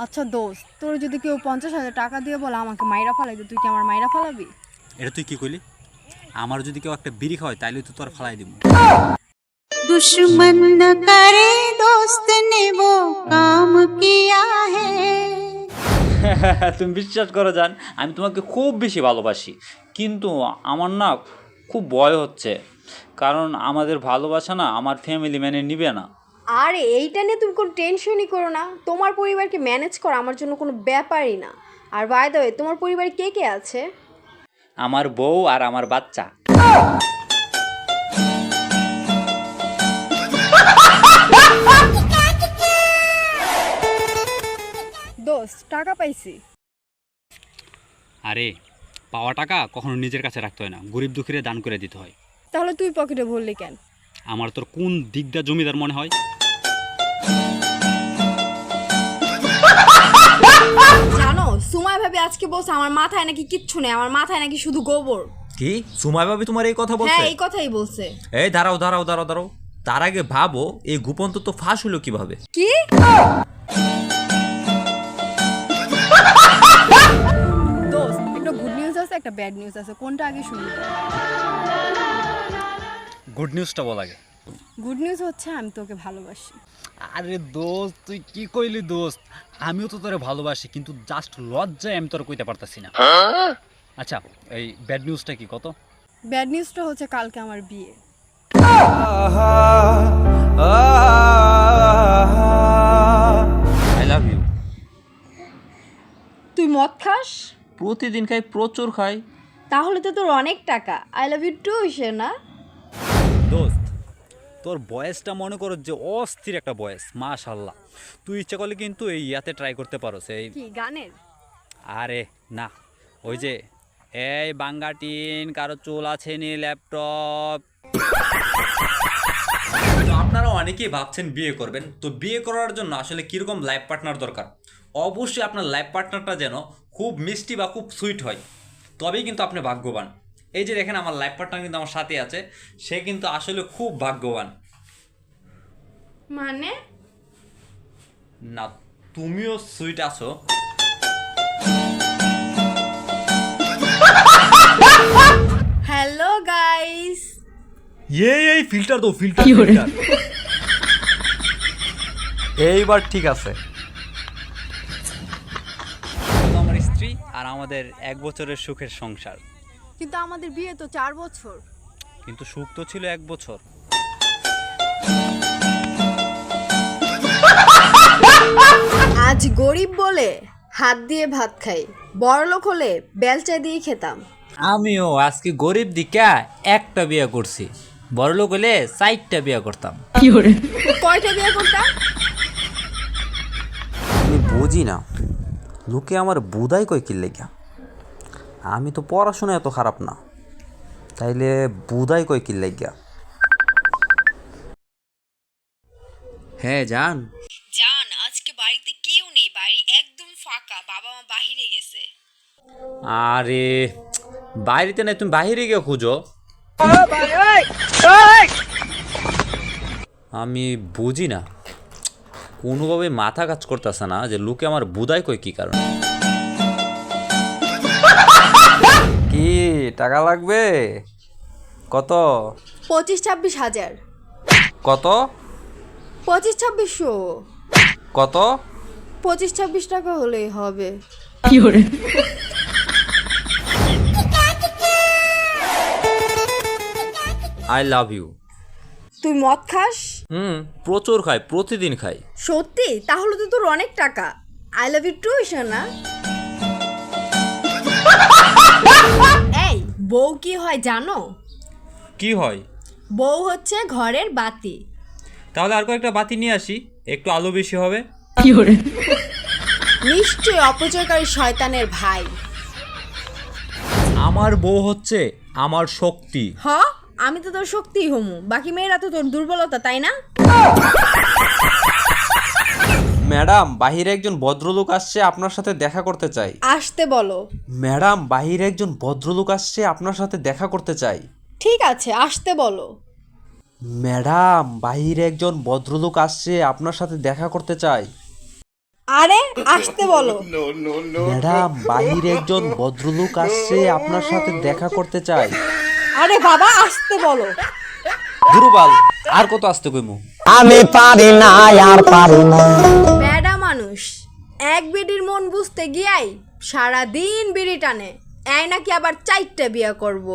আচ্ছা দোস্ত তোর যদি কেউ পঞ্চাশ হাজার টাকা দিয়ে বলে আমাকে মাইরা ফালাইতে তুই কি আমার মাইরা ফালাবি এটা তুই কি কইলি আমার যদি কেউ একটা বিড়ি খাওয়ায় তাইলে তো তোর ফালাই দিব दुश्मन न करे दोस्त ने वो काम किया है তুমি বিশ্বাস করো জান আমি তোমাকে খুব বেশি ভালোবাসি কিন্তু আমার না খুব ভয় হচ্ছে কারণ আমাদের ভালোবাসা না আমার ফ্যামিলি মেনে নিবে না আরে এইটা নিয়ে তুমি কোনো টেনশনই করো না। তোমার পরিবারকে ম্যানেজ করা আমার জন্য কোনো ব্যাপারই না। আর বাই দ্য ওয়ে তোমার পরিবারে কে কে আছে? আমার বউ আর আমার বাচ্চা। দোস্ত টাকা পাইছি। আরে পাওয়া টাকা কখনো নিজের কাছে রাখতে হয় না। গরিব দুঃখীরে দান করে দিতে হয়। তাহলে তুই পকেটে ভরলি কেন? আমার তোর কোন দিকটা জমিদার মনে হয়? বলছে আমার মাথায় নাকি কিচ্ছু নেই আমার মাথায় নাকি শুধু গোবর। কি? সুমাই ভাবি তোমার এই কথা বলছে? হ্যাঁ এই কথাই বলছে। এই দাঁড়াও দাঁড়াও দাঁড়াও দাঁড়াও। তার আগে ভাবো এই গোপন তো ফাঁস হলো কীভাবে? কি? দোস্ত একটা গুড নিউজ আছে একটা ব্যাড নিউজ আছে। কোনটা আগে শুনবি গুড নিউজটা বল আগে। গুড নিউজ হচ্ছে আমি তোকে ভালোবাসি। আরে দোস্ত তুই কি কইলি দোস্ত? আমিও তো তোরে ভালোবাসি কিন্তু জাস্ট লজ্জায় আমি তোর কইতে পারতাছি না। আচ্ছা এই ব্যাড নিউজটা কি কত? ব্যাড নিউজটা হচ্ছে কালকে আমার বিয়ে। আই লাভ ইউ তুই মদ খাস? প্রতিদিন খাই প্রচুর খাই। তাহলে তো তোর অনেক টাকা। আই লাভ ইউ টু না দোস্ত তোর বয়সটা মনে করো যে অস্থির একটা বয়স মাশাল্লাহ তুই ইচ্ছা করলে কিন্তু এই ইয়াতে ট্রাই করতে পারো সেই গানের? আরে না। ওই যে এই বাঙ্গাটিন কারও চুল আছে নি ল্যাপটপ আপনারা অনেকেই ভাবছেন বিয়ে করবেন তো বিয়ে করার জন্য আসলে কীরকম লাইফ পার্টনার দরকার? অবশ্যই আপনার লাইফ পার্টনারটা যেন খুব মিষ্টি বা খুব সুইট হয় তবেই কিন্তু আপনি ভাগ্যবান। এই যে দেখেন আমার লাইফ পার্টনার কিন্তু আমার সাথে আছে। সে কিন্তু আসলে খুব ভাগ্যবান। মানে? না তুমিও সুইট আছো। হ্যালো গাইস এই এই ফিল্টার দাও ফিল্টার ফিল্টার এইবার ঠিক আছে। আমার স্ত্রী আর আমাদের এক বছরের সুখের সংসার। কিন্তু আমাদের বিয়ে তো চার বছর। কিন্তু সুখ তো ছিল এক বছর। আজ গরিব বলে হাত দিয়ে ভাত খাই বড়লোক হলে বেলচা দিয়ে খেতাম। আমিও আজকে গরিব দিকা একটা বিয়ে করছি বড়লোক হলে চারটা বিয়ে করতাম। কয়টা বিয়ে করতাম? আমি বুঝি না। লোকে আমার বুধাই কই কি লেগা আমি তো পড়াশোনা এত খারাপ না। তাইলে বুধাই কই কি লেগা হ্যাঁ জান। জান আজকে বাড়িতে কেউ নেই বাড়ি একদম ফাঁকা বাবা মা বাহিরে গেছে। আরে বাইরেতে নাই তুমি বাহিরে গিয়ে খুঁজো। আমি বুঝি না। কোনোভাবে মাথা কাজ করতেছে না যে লোকে আমার বুদাই কই কি কারণ। কি টাকা লাগবে? কত? পঁচিশ ছাব্বিশ হাজার। কত? পঁচিশ ছাব্বিশশো কত? পঁচিশ ছাব্বিশ টাকা হলেই হবে। আই লাভ ইউ তুই মদ খাস? হুম। প্রচুর খাই প্রতিদিন খাই। সত্যি? তাহলে তো তোর অনেক টাকা। আই লাভ ইউ টু না এই বউ কি হয় জানো? কি হয়? বউ হচ্ছে ঘরের বাতি। তাহলে আর কয়েকটা বাতি নিয়ে আসি একটু আলো বেশি হবে। নিশ্চয় অপচয়কারী শয়তানের ভাই। আমার বউ হচ্ছে আমার শক্তি। হ আমি তো তোর শক্তি হমু। বাকি মেয়েরা তো তোর দুর্বলতা তাই না? ম্যাডাম বাহিরে একজন ভদ্রলোক আসছে আপনার সাথে দেখা করতে চাই। আসতে বলো। ম্যাডাম বাহিরে একজন ভদ্রলোক আসছে আপনার সাথে দেখা করতে চাই। ঠিক আছে আসতে বলো। ম্যাডাম বাহিরে একজন ভদ্রলোক আসছে আপনার সাথে দেখা করতে চাই। আরে আসতে বলো। ম্যাডাম বাহিরে একজন ভদ্রলোক আসছে আপনার সাথে দেখা করতে চাই। আরে বাবা আসতে বলো। দুরুবাল আর কত আসতে কইমু? আমি পারি না, আর পারি না। বেডা মানুষ, এক বিড়ির মন বুঝতে গিয়াই সারাদিন বিড়ি টানে, এই নাকি আবার চারটা বিয়া করব।